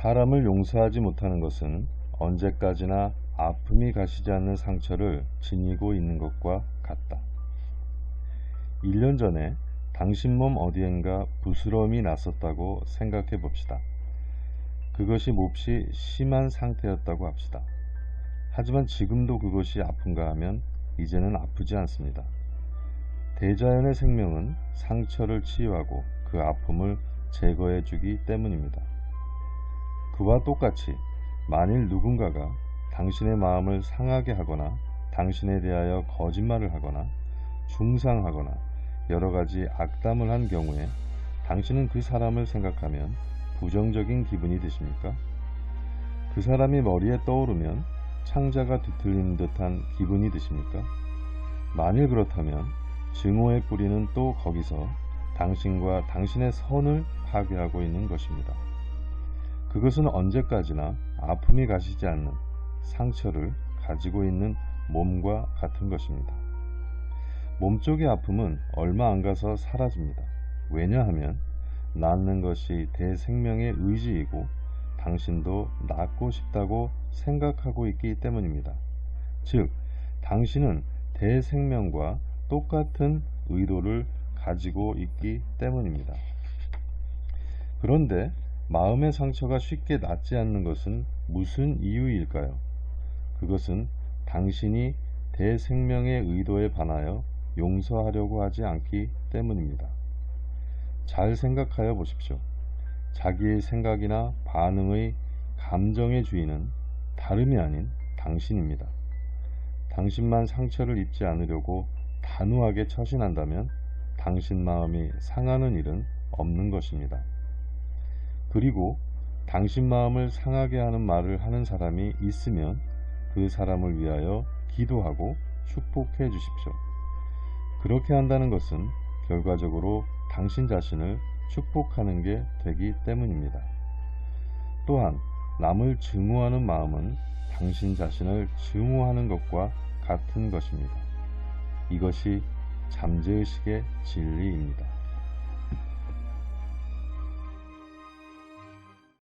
사람을 용서하지 못하는 것은 언제까지나 아픔이 가시지 않는 상처를 지니고 있는 것과 같다. 1년 전에 당신 몸 어디엔가 부스럼이 났었다고 생각해 봅시다. 그것이 몹시 심한 상태였다고 합시다. 하지만 지금도 그것이 아픈가 하면 이제는 아프지 않습니다. 대자연의 생명은 상처를 치유하고 그 아픔을 제거해 주기 때문입니다. 그와 똑같이 만일 누군가가 당신의 마음을 상하게 하거나 당신에 대하여 거짓말을 하거나 중상하거나 여러 가지 악담을 한 경우에 당신은 그 사람을 생각하면 부정적인 기분이 드십니까? 그 사람이 머리에 떠오르면 창자가 뒤틀린 듯한 기분이 드십니까? 만일 그렇다면 증오의 뿌리는 또 거기서 당신과 당신의 선을 파괴하고 있는 것입니다. 그것은 언제까지나 아픔이 가시지 않는 상처를 가지고 있는 몸과 같은 것입니다. 몸쪽의 아픔은 얼마 안 가서 사라집니다. 왜냐하면 낫는 것이 대생명의 의지이고 당신도 낫고 싶다고 생각하고 있기 때문입니다. 즉, 당신은 대생명과 똑같은 의도를 가지고 있기 때문입니다. 그런데 마음의 상처가 쉽게 낫지 않는 것은 무슨 이유일까요? 그것은 당신이 대생명의 의도에 반하여 용서하려고 하지 않기 때문입니다. 잘 생각하여 보십시오. 자기의 생각이나 반응의 감정의 주인은 다름이 아닌 당신입니다. 당신만 상처를 입지 않으려고 단호하게 처신한다면 당신 마음이 상하는 일은 없는 것입니다. 그리고 당신 마음을 상하게 하는 말을 하는 사람이 있으면 그 사람을 위하여 기도하고 축복해 주십시오. 그렇게 한다는 것은 결과적으로 당신 자신을 축복하는 게 되기 때문입니다. 또한 남을 증오하는 마음은 당신 자신을 증오하는 것과 같은 것입니다. 이것이 잠재의식의 진리입니다.